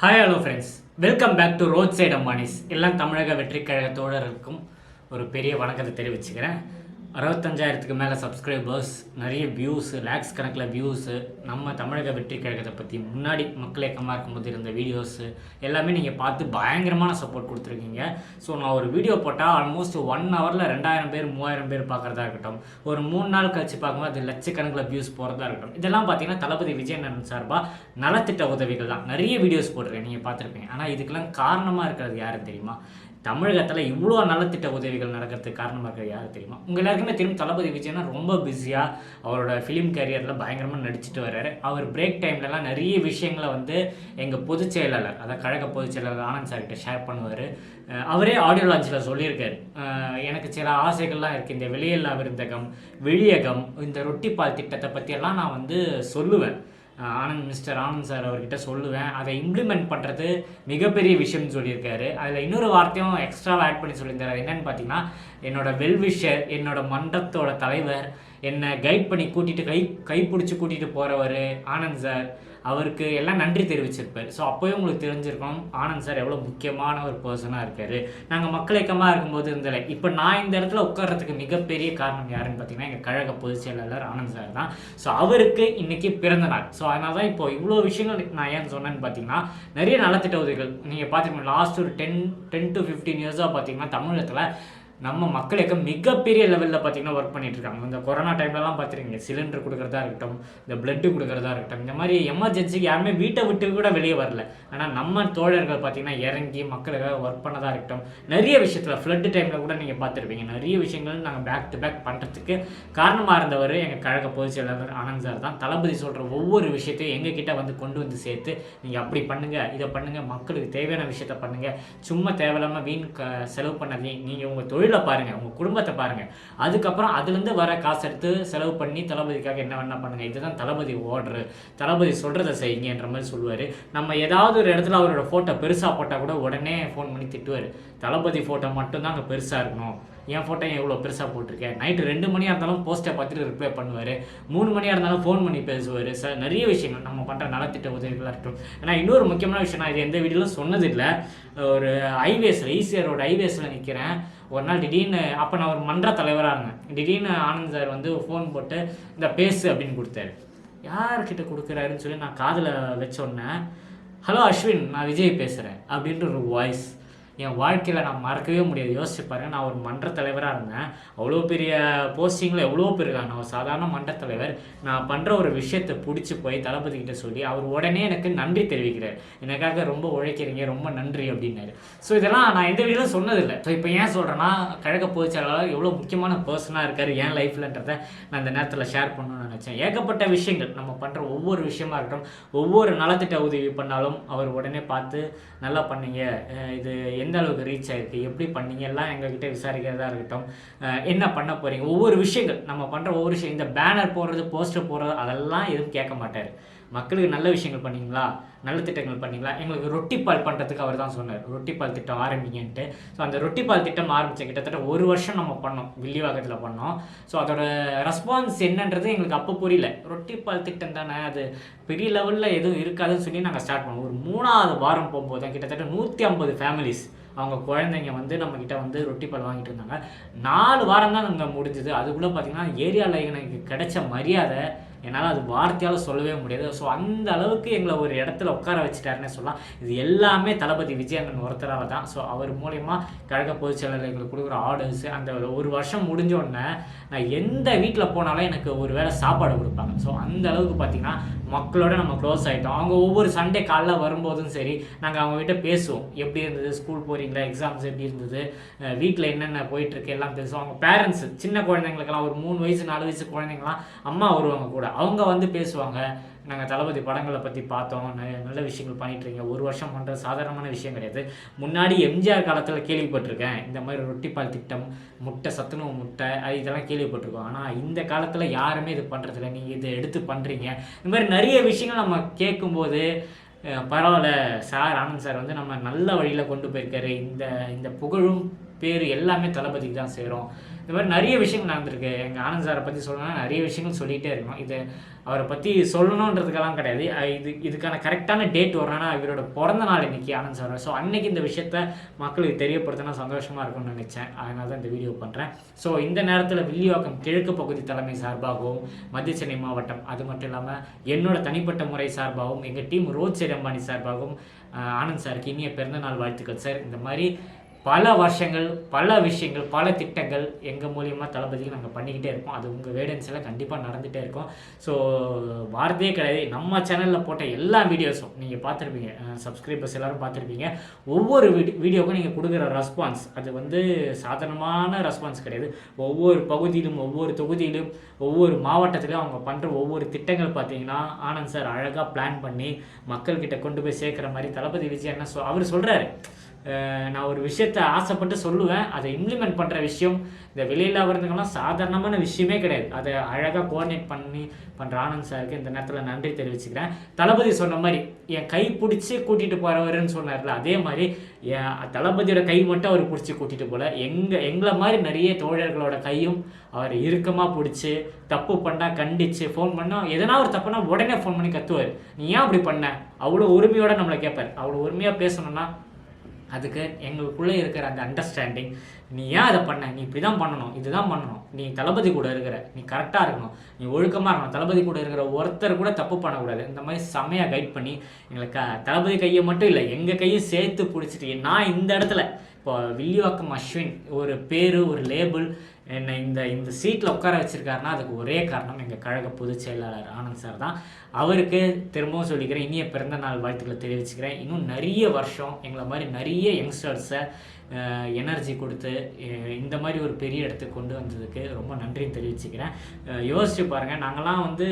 Hi hello friends welcome back to road side Ambanis எல்லாம் தமிழக வெற்றி கழக தோழர்களுக்கும் ஒரு பெரிய வணக்கத்தை தெரிவிச்சுக்கிறேன். அறுபத்தஞ்சாயிரத்துக்கு மேலே சப்ஸ்கிரைபர்ஸ் நிறைய வியூஸு லேக்ஸ் கணக்கில் வியூஸு நம்ம தமிழக வெற்றி கழகத்தை பற்றி முன்னாடி மக்கள் இயக்கமாக இருக்கும்போது இருந்த வீடியோஸு எல்லாமே நீங்கள் பார்த்து பயங்கரமான சப்போர்ட் கொடுத்துருக்கீங்க. ஸோ நான் ஒரு வீடியோ போட்டால் ஆல்மோஸ்ட் ஒன் ஹவரில் ரெண்டாயிரம் பேர் மூவாயிரம் பேர் பார்க்குறதா இருக்கட்டும். ஒரு மூணு நாள் கழிச்சு பார்க்கும்போது அது லட்சக்கணக்கில் வியூஸ் போகிறதா இருக்கட்டும். இதெல்லாம் பார்த்தீங்கன்னா தளபதி விஜயநந்தன் சார்பாக நலத்திட்ட உதவிகள் தான். நிறைய வீடியோஸ் போட்டிருக்கேன் நீங்கள் பார்த்துருப்பீங்க. ஆனால் இதுக்கெல்லாம் காரணமாக இருக்கிறது யாருன்னு தெரியுமா? தமிழகத்தில் இவ்வளோ நலத்திட்ட உதவிகள் நடக்கிறதுக்கு காரணமாக இருக்கிறது யார் தெரியுமா? உங்கள் எல்லாருக்குமே தெரியும் தளபதி விஜய்னா ரொம்ப பிஸியாக அவரோட ஃபிலிம் கேரியரில் பயங்கரமாக நடிச்சிட்டு வர்றாரு. அவர் பிரேக் டைம்லலாம் நிறைய விஷயங்களை வந்து எங்கள் பொதுச் செயலாளர் அதாவது கழக பொதுச் செயலாளர் ஆனந்த் சார்கிட்ட ஷேர் பண்ணுவார். அவரே ஆடியோ லான்ச்சில் சொல்லியிருக்காரு. எனக்கு சில ஆசைகள்லாம் இருக்குது இந்த வெளியில்லா விருந்தகம் வெளியகம் இந்த ரொட்டி பால் திட்டத்தை பற்றியெல்லாம் நான் வந்து சொல்லுவேன். ஆனந்த் மிஸ்டர் ஆனந்த் சார் அவர்கிட்ட சொல்லுவேன். அதை இம்ப்ளிமெண்ட் பண்ணுறது மிகப்பெரிய விஷயம்னு சொல்லியிருக்காரு. அதில் இன்னொரு வார்த்தையும் எக்ஸ்ட்ராவாக ஆட் பண்ணி சொல்லியிருந்தார். என்னென்னு பார்த்தீங்கன்னா என்னோட வெல்விஷர் என்னோட மன்றத்தோட தலைவர் என்னை கைட் பண்ணி கூட்டிகிட்டு கை கைப்பிடிச்சி கூட்டிகிட்டு போகிறவர் ஆனந்த் சார் அவருக்கு எல்லாம் நன்றி தெரிவிச்சிருப்பார். ஸோ அப்போயே உங்களுக்கு தெரிஞ்சிருக்கணும் ஆனந்த் சார் எவ்வளோ முக்கியமான ஒரு பர்சனாக இருக்கார். நாங்கள் மக்கள் இயக்கமாக இருக்கும்போது இருந்தல இப்போ நான் இந்த இடத்துல உட்கார்றதுக்கு மிகப்பெரிய காரணம் யாருன்னு பார்த்தீங்கன்னா எங்கள் கழக பொதுச் செயலாளர் ஆனந்த் சார் தான். ஸோ அவருக்கு இன்றைக்கி பிறந்த நாள். ஸோ அதனால தான் இப்போ இவ்வளோ விஷயங்கள் நான் ஏன் சொன்னேன்னு பார்த்தீங்கன்னா நிறைய நலத்திட்ட உதவிகள். நீங்கள் பார்த்தீங்கன்னா லாஸ்ட் ஒரு டென் டென் டு ஃபிஃப்டீன் இயர்ஸாக பார்த்தீங்கன்னா தமிழகத்தில் நம்ம மக்களுக்கு மிகப்பெரிய லெவலில் பார்த்தீங்கன்னா ஒர்க் பண்ணிகிட்டு இருக்காங்க இந்த கொரோனா டைம்லலாம் பார்த்துருக்கீங்க சிலிண்டர் கொடுக்குறதா இருக்கட்டும் இந்த பிளட்டு கொடுக்குறதா இருக்கட்டும் இந்த மாதிரி எமர்ஜென்சிக்கு யாருமே வீட்டை விட்டு கூட வெளியே வரல. ஆனால் நம்ம தோழர்கள் பார்த்தீங்கன்னா இறங்கி மக்களுக்காக ஒர்க் பண்ணதாக இருக்கட்டும் நிறைய விஷயத்தில் ஃப்ளட்டு டைமில் கூட நீங்கள் பார்த்துருப்பீங்க நிறைய விஷயங்கள் நாங்கள் பேக் டு பேக் பண்ணுறதுக்கு காரணமாக இருந்தவர் எங்கள் கழக பொதுச் செயலாளர் ஆனந்த் சார் தான். தளபதி சொல்கிற ஒவ்வொரு விஷயத்தையும் எங்ககிட்ட வந்து கொண்டு வந்து சேர்த்து நீங்கள் அப்படி பண்ணுங்கள் இதை பண்ணுங்கள் மக்களுக்கு தேவையான விஷயத்த பண்ணுங்கள் சும்மா தேவையில்லாமல் வீண் க செலவு பண்ணாதீங்க. நீங்கள் உங்கள் தொழில் பாருங்கள் உங்கள் குடும்பத்தை பாருங்கள் அதுக்கப்புறம் அதுலேருந்து வர காசு எடுத்து செலவு பண்ணி தளபதிக்காக என்ன வேணா பண்ணுங்கள் இதுதான் தளபதி ஓடுற தளபதி சொல்கிறத செய்யுங்கன்ற மாதிரி சொல்லுவார். நம்ம ஏதாவது ஒரு இடத்துல அவரோட ஃபோட்டோ பெருசாக போட்டால் கூட உடனே ஃபோன் பண்ணி திட்டுவார். தளபதி ஃபோட்டோ மட்டும்தான் அங்கே பெருசாக இருக்கணும். என் ஃபோட்டோ ஏன் இவ்வளோ பெருசாக போட்டிருக்கேன் நைட்டு ரெண்டு மணியாக இருந்தாலும் போஸ்ட்டை பார்த்துட்டு ரிப்ளை பண்ணுவார். மூணு மணியாக இருந்தாலும் ஃபோன் பண்ணி பேசுவார். சார் நிறைய விஷயங்கள் நம்ம பண்ணுற நலத்திட்ட உதவிகளாக இருக்கட்டும். ஏன்னா இன்னொரு முக்கியமான விஷயம் நான் இது எந்த வீடியோலும் சொன்னதில்லை. ஒரு ஹைவேஸில் ஈசிஆரோட ஹைவேஸில் நிற்கிறேன் ஒரு நாள் திடீர்னு அப்போ நான் ஒரு மன்ற தலைவராக இருந்தேன். திடீர்னு ஆனந்த் சார் வந்து ஃபோன் போட்டு இந்த பேசு அப்படின்னு கொடுத்தாரு. யார்கிட்ட கொடுக்குறாருன்னு சொல்லி நான் காதில் வச்சோன்னே ஹலோ அஸ்வின் நான் விஜய் பேசுகிறேன் அப்படின்ற ஒரு வாய்ஸ் என் வாழ்க்கையில் நான் மறக்கவே முடியாது. யோசிச்சு பாருங்கள் நான் ஒரு மன்ற தலைவராக இருந்தேன். அவ்வளோ பெரிய போஸ்டிங்கில் எவ்வளோ பேர் இருக்காங்க. நான் ஒரு சாதாரண மன்ற தலைவர். நான் பண்ணுற ஒரு விஷயத்தை பிடிச்சி போய் தளபதிக்கிட்ட சொல்லி அவர் உடனே எனக்கு நன்றி தெரிவிக்கிறார். எனக்காக ரொம்ப உழைக்கிறீங்க ரொம்ப நன்றி அப்படின்னாரு. ஸோ இதெல்லாம் நான் எந்த வீடியோவும் சொன்னதில்லை. ஸோ இப்போ ஏன் சொல்கிறேன்னா கழக பொதுச்செயலாளர் எவ்வளோ முக்கியமான பர்சனாக இருக்கார் என் லைஃப்லன்றதை நான் இந்த நேரத்தில் ஷேர் பண்ணணும்னு நினச்சேன். ஏகப்பட்ட விஷயங்கள் நம்ம பண்ணுற ஒவ்வொரு விஷயமா இருக்கட்டும் ஒவ்வொரு நலத்திட்ட உதவி பண்ணாலும் அவர் உடனே பார்த்து நல்லா பண்ணீங்க. இது இது எந்த அளவுக்கு ரீச் ஆயிருக்கு எப்படி பண்ணீங்க எல்லாம் எங்ககிட்ட விசாரிக்கிறதா இருக்கட்டும். என்ன பண்ண போறீங்க? ஒவ்வொரு விஷயங்கள் நம்ம பண்ணுற ஒவ்வொரு விஷயம் இந்த பேனர் போடுறது போஸ்டர் போடுறது அதெல்லாம் எதுவும் கேட்க மாட்டார். மக்களுக்கு நல்ல விஷயங்கள் பண்ணீங்களா? நல்ல திட்டங்கள் பண்ணீங்களா? எங்களுக்கு ரொட்டி பால் பண்ணுறதுக்கு அவர் தான் சொன்னார். ரொட்டி பால் திட்டம் ஆரம்பிங்கன்ட்டு. ஸோ அந்த ரொட்டி பால் திட்டம் ஆரம்பித்த கிட்டத்தட்ட ஒரு வருஷம் நம்ம பண்ணோம். வில்லிவாக்கத்தில் பண்ணோம். ஸோ அதோட ரெஸ்பான்ஸ் என்னன்றது எங்களுக்கு அப்போ புரியல. ரொட்டி பால் திட்டம் தானே அது பெரிய லெவலில் எதுவும் இருக்காதுன்னு சொல்லி நாங்கள் ஸ்டார்ட் பண்ணோம். ஒரு மூணாவது வாரம் போகும்போது தான் கிட்டத்தட்ட நூற்றி ஐம்பது ஃபேமிலிஸ் அவங்க குழந்தைங்க வந்து நம்மக்கிட்ட வந்து ரொட்டி பால் வாங்கிட்டு இருந்தாங்க. நாலு வாரம் தான் அங்கே முடிஞ்சுது. அதுக்குள்ளே பார்த்தீங்கன்னா ஏரியாவில் எனக்கு கிடைச்ச மரியாதை என்னால் அது வார்த்தையால் சொல்லவே முடியாது. ஸோ அந்த அளவுக்கு எங்களை ஒரு இடத்துல உட்கார வச்சுட்டாருன்னே சொல்லலாம். இது எல்லாமே தளபதி விஜயண்ணன் ஒருத்தரால் தான் ஸோ அவர் மூலயமா கழக பொதுச் செயலாளர் எங்களுக்கு கொடுக்குற ஆர்டர்ஸ் அந்த ஒரு வருஷம் முடிஞ்ச உடனே நான் எந்த வீட்டில் போனாலும் எனக்கு ஒரு வேளை சாப்பாடு கொடுப்பாங்க. ஸோ அந்த அளவுக்கு பார்த்தீங்கன்னா மக்களோட நம்ம க்ளோஸ் ஆகிட்டோம் அவங்க ஒவ்வொரு சண்டே காலைல வரும்போதும் சரி நாங்கள் அவங்க கிட்ட பேசுவோம். எப்படி இருந்தது? ஸ்கூல் போகிறீங்களா எக்ஸாம்ஸ் எப்படி இருந்தது? வீட்டில் என்னென்ன போயிட்டுருக்கு? எல்லாம் பேசுவோம். அவங்க பேரண்ட்ஸ் சின்ன குழந்தைங்களுக்கெல்லாம் ஒரு மூணு வயசு நாலு வயசு குழந்தைங்களாம் அம்மா வருவாங்க கூட. அவங்க வந்து பேசுவாங்க. நாங்கள் தளபதி படங்களை பற்றி பார்த்தோம். ந- நல்ல விஷயங்கள் பண்ணிட்டு இருக்கீங்க. ஒரு வருஷம் பண்ணுற சாதாரணமான விஷயம் கிடையாது. முன்னாடி எம்ஜிஆர் காலத்தில் கேள்விப்பட்டிருக்கேன். இந்த மாதிரி ரொட்டிப்பால் திட்டம் முட்டை சத்துணவு முட்டை அது இதெல்லாம் கேள்விப்பட்டிருக்கோம். ஆனால் இந்த காலத்தில் யாருமே இது பண்ணுறதில்ல நீங்கள் இதை எடுத்து பண்ணுறீங்க இந்த மாதிரி நிறைய விஷயங்கள் நம்ம கேட்கும்போது பரவாயில்ல சார் ஆனந்த் சார் வந்து நம்ம நல்ல வழியில் கொண்டு போயிருக்காரு. இந்த இந்த புகழும் பேர் எல்லாமே தளபதிக்கு தான் சேரும். இந்த மாதிரி நிறைய விஷயங்கள் நடந்திருக்கு. எங்கள் ஆனந்த் சாரை பற்றி சொல்லணும்னா நிறைய விஷயங்கள் சொல்லிகிட்டே இருக்கணும். இது அவரை பற்றி சொல்லணுன்றதுக்கெல்லாம் கிடையாது. இது இதுக்கான கரெக்டான டேட் வரணும்னா இவரோட பிறந்த நாள் இன்றைக்கி ஆனந்த் சார் ஸோ அன்னைக்கு இந்த விஷயத்த மக்களுக்கு தெரியப்படுத்தினா சந்தோஷமாக இருக்கும்னு நினச்சேன். அதனால தான் இந்த வீடியோ பண்ணுறேன் ஸோ இந்த நேரத்தில் வில்லிவாக்கம் கிழக்கு பகுதி தலைமை சார்பாகவும் மத்திய சென்னை மாவட்டம் அது மட்டும் இல்லாமல் என்னோட தனிப்பட்ட முறை சார்பாகவும் எங்கள் டீம் ரோட் சைட் அம்பானி சார்பாகவும் ஆனந்த் சாருக்கு இனிய பிறந்தநாள் வாழ்த்துக்கள் சார். இந்த மாதிரி பல வருஷங்கள் பல விஷயங்கள் பல திட்டங்கள் எங்கள் மூலியமாக தளபதிக்கு நாங்கள் பண்ணிக்கிட்டே இருப்போம் அது உங்கள் வேடன்ஸில் கண்டிப்பாக நடந்துகிட்டே இருக்கும். ஸோ வார்த்தையே கிடையாது. நம்ம சேனலில் போட்ட எல்லா வீடியோஸும் நீங்கள் பார்த்துருப்பீங்க. சப்ஸ்கிரைபர்ஸ் எல்லோரும் பார்த்துருப்பீங்க. ஒவ்வொரு வீடி வீடியோக்கும் நீங்கள் கொடுக்குற ரெஸ்பான்ஸ் அது வந்து சாதாரணமான ரெஸ்பான்ஸ் கிடையாது. ஒவ்வொரு பகுதியிலும் ஒவ்வொரு தொகுதியிலும் ஒவ்வொரு மாவட்டத்திலும் அவங்க பண்ணுற ஒவ்வொரு திட்டங்கள் பார்த்தீங்கன்னா ஆனந்த் சார் அழகாக பிளான் பண்ணி மக்கள்கிட்ட கொண்டு போய் சேர்க்குற மாதிரி தளபதி விஜய் என்ன சொ அவர் சொல்கிறாரு நான் ஒரு விஷயத்த ஆசைப்பட்டு சொல்லுவேன். அதை இம்ப்ளிமெண்ட் பண்ணுற விஷயம் இந்த வெளியில் வர்றதுக்கெல்லாம் சாதாரணமான விஷயமே கிடையாது. அதை அழகாக கோஆர்டினேட் பண்ணி பண்ணுற ஆனந்த் சாருக்கு இந்த நேரத்தில் நன்றி தெரிவிச்சுக்கிறேன். தளபதி சொன்ன மாதிரி என் கை பிடிச்சி கூட்டிகிட்டு போகிறவருன்னு சொன்னார்ல அதே மாதிரி என் தளபதியோட கை மட்டும் அவர் பிடிச்சி கூட்டிகிட்டு போகல எங்கள் எங்களை மாதிரி நிறைய தோழர்களோட கையும் அவர் இறுக்கமாக பிடிச்சி தப்பு பண்ணால் கண்டிச்சு ஃபோன் பண்ணால் எதனா ஒரு தப்புனா உடனே ஃபோன் பண்ணி கத்துவார். நீ ஏன் அப்படி பண்ண? அவ்வளோ உரிமையோட நம்மளை கேட்பார் அவ்வளோ உரிமையாக பேசணும்னா அதுக்கு எங்களுக்குள்ளே இருக்கிற அந்த அண்டர்ஸ்டாண்டிங் நீ ஏன் அதை பண்ண? நீ இப்படி தான் பண்ணணும் இதுதான் பண்ணணும். நீ தளபதி கூட இருக்கிற நீ கரெக்டாக இருக்கணும். நீ ஒழுக்கமாக இருக்கணும். தளபதி கூட இருக்கிற ஒருத்தர் கூட தப்பு பண்ணக்கூடாது. இந்த மாதிரி செம்மையாக கைட் பண்ணி எங்களுக்கு தளபதி கையை மட்டும் இல்லை எங்கள் கையும் சேர்த்து பிடிச்சிட்டு நான் இந்த இடத்துல இப்போ வில்லிவாக்கம் அஸ்வின் ஒரு பேர் ஒரு லேபிள் என்னை இந்த இந்த சீட்டில் உட்கார வச்சுருக்காருன்னா அதுக்கு ஒரே காரணம் எங்கள் கழக பொதுச் செயலாளர் ஆனந்த் சார் தான். அவருக்கு திரும்பவும் சொல்லிக்கிறேன் இனிய பிறந்த நாள் வாழ்த்துக்களை தெரிவிச்சுக்கிறேன். இன்னும் நிறைய வருஷம் எங்களை மாதிரி நிறைய யங்ஸ்டர்ஸை எனர்ஜி கொடுத்து இந்த மாதிரி ஒரு பெரிய இடத்துக்கு கொண்டு வந்ததுக்கு ரொம்ப நன்றி தெரிவிச்சுக்கிறேன். யோசிச்சு பாருங்கள் நாங்களாம் வந்து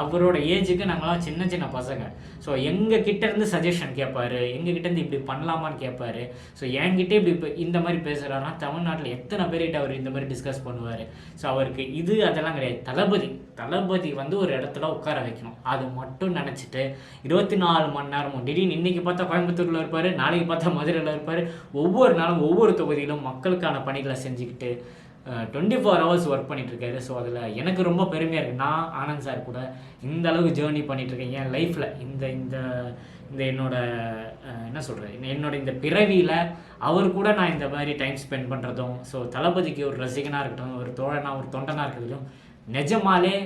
அவரோட ஏஜுக்கு நாங்களாம் சின்ன சின்ன பசங்க. ஸோ எங்கள் கிட்டேருந்து சஜஷன் கேட்பாரு எங்கள் இருந்து இப்படி பண்ணலாமான்னு கேட்பாரு ஸோ என்கிட்ட இப்படி இப்ப இந்த மாதிரி பேசுகிறாருன்னா தமிழ்நாட்டில் எத்தனை பேர்கிட்ட அவர் இந்த மாதிரி டிஸ்கஸ் பண்ணுவார்? ஸோ அவருக்கு இது அதெல்லாம் கிடையாது. தளபதி. தளபதி வந்து ஒரு இடத்துல உட்கார வைக்கணும். அது மட்டும் நினச்சிட்டு இருபத்தி நாலு மணி நேரமும் திடீர்னு இன்றைக்கி பார்த்தா கோயம்புத்தூரில் இருப்பார் நாளைக்கு பார்த்தா மதுரையில் இருப்பார். ஒவ்வொரு நாளும் ஒவ்வொரு தொகுதியிலும் மக்களுக்கான பணிகளை செஞ்சுக்கிட்டு டுவெண்ட்டி ஃபோர் ஹவர்ஸ் ஒர்க் பண்ணிட்டு இருக்காரு. ஸோ அதில் எனக்கு ரொம்ப பெருமையாக இருக்குது நான் ஆனந்த் சார் கூட இந்த அளவுக்கு ஜேர்னி பண்ணிகிட்ருக்கேன் என் லைஃப்பில் இந்த இந்த இந்த என்னோட என்ன சொல்கிறது என்னோட இந்த பிறவியில் அவர் கூட நான் இந்த மாதிரி டைம் ஸ்பெண்ட் பண்ணுறதும் ஸோ தளபதிக்கு ஒரு ரசிகனாக இருக்கட்டும் ஒரு தோழனா ஒரு தொண்டனாக இருக்கிறதும் நிஜமாலே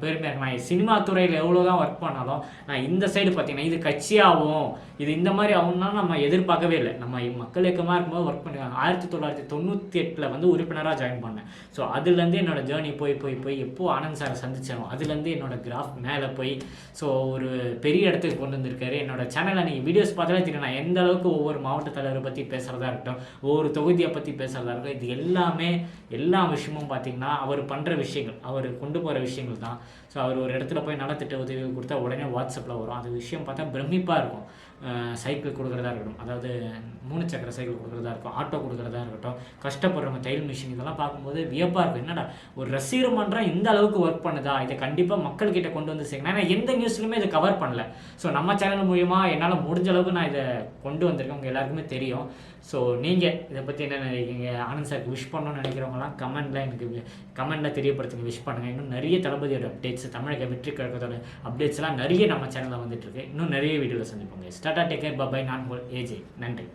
பெருமையாக நான் சினிமா துறையில் எவ்வளோ தான் ஒர்க் பண்ணாலும் நான் இந்த சைடு பார்த்தீங்கன்னா இது கட்சியாகும். இது இந்த மாதிரி ஆகும்னா நம்ம எதிர்பார்க்கவே இல்லை. நம்ம மக்கள் இயக்கமாக இருக்கும்போது ஒர்க் பண்ணிருக்காங்க. ஆயிரத்தி தொள்ளாயிரத்தி தொண்ணூற்றி எட்டில் வந்து உறுப்பினராக ஜாயின் பண்ணேன். ஸோ அதுலேருந்து என்னோட ஜேர்னி போய் போய் போய் எப்போது ஆனந்த் சாரை சந்திச்சேனோ அதுலேருந்து என்னோட கிராஃப் மேலே போய் ஸோ ஒரு பெரிய இடத்துக்கு கொண்டு வந்திருக்காரு. என்னோட சேனலில் நீங்கள் வீடியோஸ் பார்த்தாலே தெரியும். நான் எந்த அளவுக்கு ஒவ்வொரு மாவட்ட தலைவரை பற்றி பேசுகிறதா இருக்கட்டும் ஒவ்வொரு தொகுதியை பற்றி பேசுகிறதா இருக்கட்டும் இது எல்லாமே எல்லா விஷயமும் பார்த்திங்கன்னா அவர் பண்ணுற விஷயங்கள். அவர் கொண்டு போகிற விஷயங்கள் தான். ஸோ அவர் ஒரு இடத்துல போய் நலத்திட்ட உதவி கொடுத்தா உடனே வாட்ஸ்அப்பில் வரும். அந்த விஷயம் பார்த்தா பிரமிப்பாக இருக்கும். சைக்கிள் கொடுக்குறதா இருக்கட்டும். அதாவது மூணு சக்கர சைக்கிள் கொடுக்குறதா இருக்கும் ஆட்டோ கொடுக்குறதா இருக்கட்டும். கஷ்டப்படுறவங்க தையல் மிஷின் இதெல்லாம் பார்க்கும்போது வியப்பாக இருக்கும். என்னடா ஒரு ரசிகர் மன்றம் இந்த அளவுக்கு ஒர்க் பண்ணுதா? இதை கண்டிப்பாக மக்கள்கிட்ட கொண்டு வந்து சேர்க்கணும். ஏன்னா எந்த நியூஸ்லையுமே இதை கவர் பண்ணல. ஸோ நம்ம சேனல் மூலயமா என்னால் முடிஞ்ச அளவுக்கு நான் இதை கொண்டு வந்திருக்கேன். உங்கள் எல்லாருக்குமே தெரியும். ஸோ நீங்கள் இதை பற்றி என்ன நினைக்கிறீங்க? ஆனந்த் சாருக்கு விஷ் பண்ணணும்னு நினைக்கிறவங்களாம் கமெண்டில் எனக்கு கமெண்ட்டில் தெரியப்படுத்துங்க விஷ் பண்ணுங்கள் இன்னும் நிறைய தளபதியோட அப்டேட்ஸ் தமிழக வெற்றி கழகத்தோட அப்டேட்ஸ்லாம் நிறைய நம்ம சேனலில் வந்துட்டுருக்கு இன்னும் நிறைய வீடியோவில் சந்திப்போங்க ஸ்டார்டா டேக்கர் பபாய் நான் ஏஜே நன்றி.